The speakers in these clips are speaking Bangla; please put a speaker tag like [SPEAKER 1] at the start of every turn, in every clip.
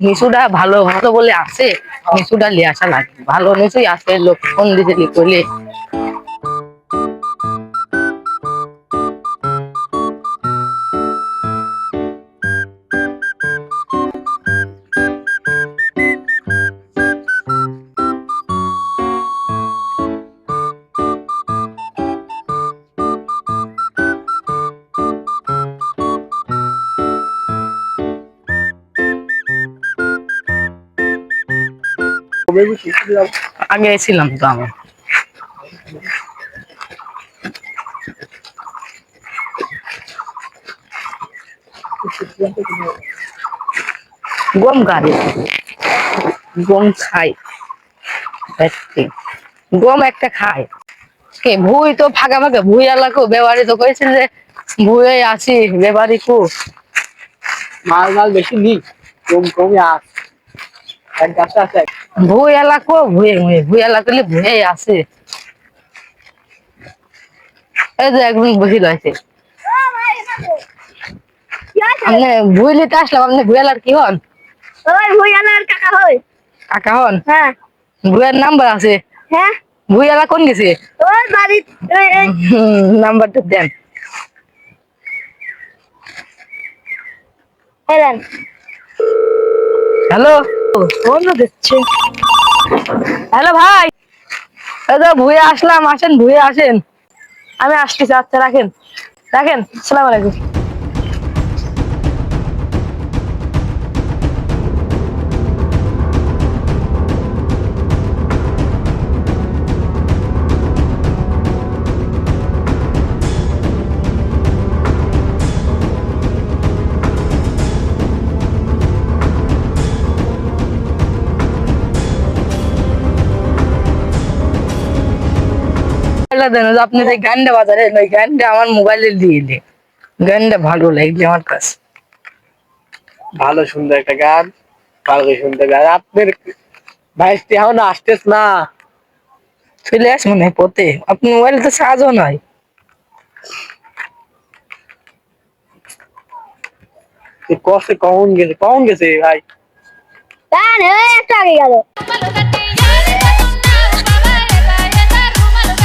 [SPEAKER 1] নিচুটা ভালো ভালো বলে আসে নিচুটা লিয়ে আসা লাগে। ভালো নিচুই আসে, লোক ফোন দিতে করলে আগে ছিলাম তো আমি। গম গাড়ি। গম খাই। গম একটা খাই। কে ভুই তো ফাঁকা ফাঁকা ভুই এলাকো বেবারি তো কইছিল যে ভুয়ে আছি বেবারি কু
[SPEAKER 2] মাল মাল বেশি নি কম কমই আস। এক গাছটা আছে
[SPEAKER 1] ভুই এলাকো ভুয়ে ভুয়ে ভুই এলাকলে ভুয়ে আছে। এই যে একদম বসে রয়েছে আপনি ভুই নিতে আসলাম আপনি ভুই কি হন?
[SPEAKER 3] ওই ভুইয়ালার কাকা হই।
[SPEAKER 1] কাকা হন?
[SPEAKER 3] হ্যাঁ।
[SPEAKER 1] ভুয়ের নাম্বার আছে।
[SPEAKER 3] হ্যাঁ।
[SPEAKER 1] কোন গেছে?
[SPEAKER 3] ওই বাড়ি
[SPEAKER 1] নাম্বারটা দেন। হ্যালো? দিচ্ছে। হ্যালো ভাই। ভুয়ে আসলাম, আসেন ভুয়ে আসেন। আমি আসতেছি আচ্ছা রাখেন। রাখেন সালাম আলাইকুম। মোবাইলটা দেন আপনি যে গানটা বাজারেন ওই গানটা আমার মোবাইলে দিয়ে দিন গানটা ভালো লাগছে আমার কাছে।
[SPEAKER 2] ভালো সুন্দর একটা গান ভালো সুন্দর গান। আপনার ভাইস্তি এখন আসতেছ না?
[SPEAKER 1] চলে আস মনে হয় পথে। আপনার মোবাইল তো নয়
[SPEAKER 2] এ কষ্টে কখন গেছে? কখন গেছে ভাই?
[SPEAKER 3] একটু আগে গেল।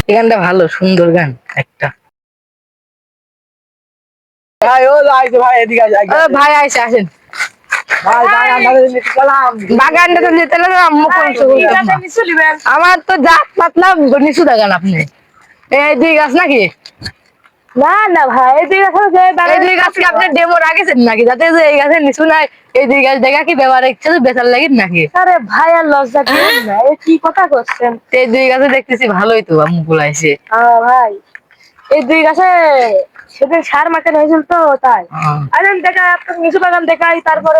[SPEAKER 1] এই গানটা ভালো সুন্দর গান একটা।
[SPEAKER 2] ভাই ও আইছে ভাই এদিকে আইছে
[SPEAKER 1] ও ভাই আইসে আসেন। বাগানটা তো আমার তো জাত পাতলা নিচু দেখান আপনি। এই দুই গাছ নাকি?
[SPEAKER 3] না না ভাই এই দুই গাছ যে
[SPEAKER 1] এই দুই গাছ কি আপনি ডেমো রাখেছেন নাকি? যাতে যে এই গাছের নিচু নাই এই দুই গাছ দেখা কি ব্যবহার ইচ্ছে বেচার লাগে নাকি?
[SPEAKER 3] আরে ভাই আর লজ্জা দিবেন না এই কি কথা করছেন?
[SPEAKER 1] এই দুই গাছে দেখতেছি ভালোই তো আইসে
[SPEAKER 3] আহ, ভাই এই দুই গাছে সেদিন সার মাখানো হয়েছিল তো তাই। আরে দেখাই আপনার নিচু বাগান দেখাই তারপরে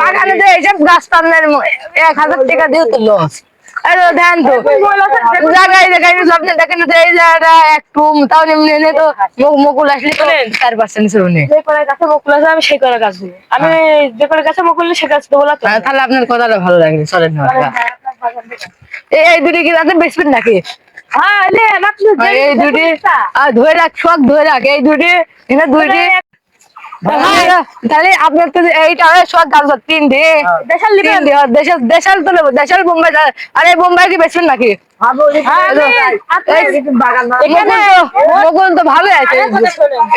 [SPEAKER 1] বাগানে তো এইসব গাছ টানলেন এক হাজার টাকা দিয়ে তো লস আরে ধ্যান তো। জায়গায় দেখাই আপনি দেখেন তো এই জায়গাটা একটু তাও এমনি এনে তো মুকুল আসলে তো চার পার্সেন্ট শুনে
[SPEAKER 3] যে করে গাছে মুকুল আছে আমি সেই করে গাছ আমি যে করে গাছে মুকুল নেই, সে গাছ দেবো না
[SPEAKER 1] তাহলে আপনার কথাটা ভালো লাগবে চলেন না
[SPEAKER 3] বাগান দেখাই।
[SPEAKER 1] এই এই দুটি কি আপনি বেচবেন নাকি?
[SPEAKER 3] হ্যাঁ,
[SPEAKER 1] এই দুটি আর ধরে রাখ সব ধরে রাখ। এই দুটি দুইটি। তাহলে আপনার তো এইটা সব গাছ দিন
[SPEAKER 3] দেশাল লিখে
[SPEAKER 1] তিনটে আর দেশাল দেশাল তো নেব দেশাল বোম্বাই আরে বোম্বাই কি বেচবেন নাকি
[SPEAKER 3] হ্যাঁ,
[SPEAKER 1] তো ভালো আছে।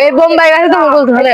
[SPEAKER 1] এই বোম্বাই গাছে তো মুকুল ধরে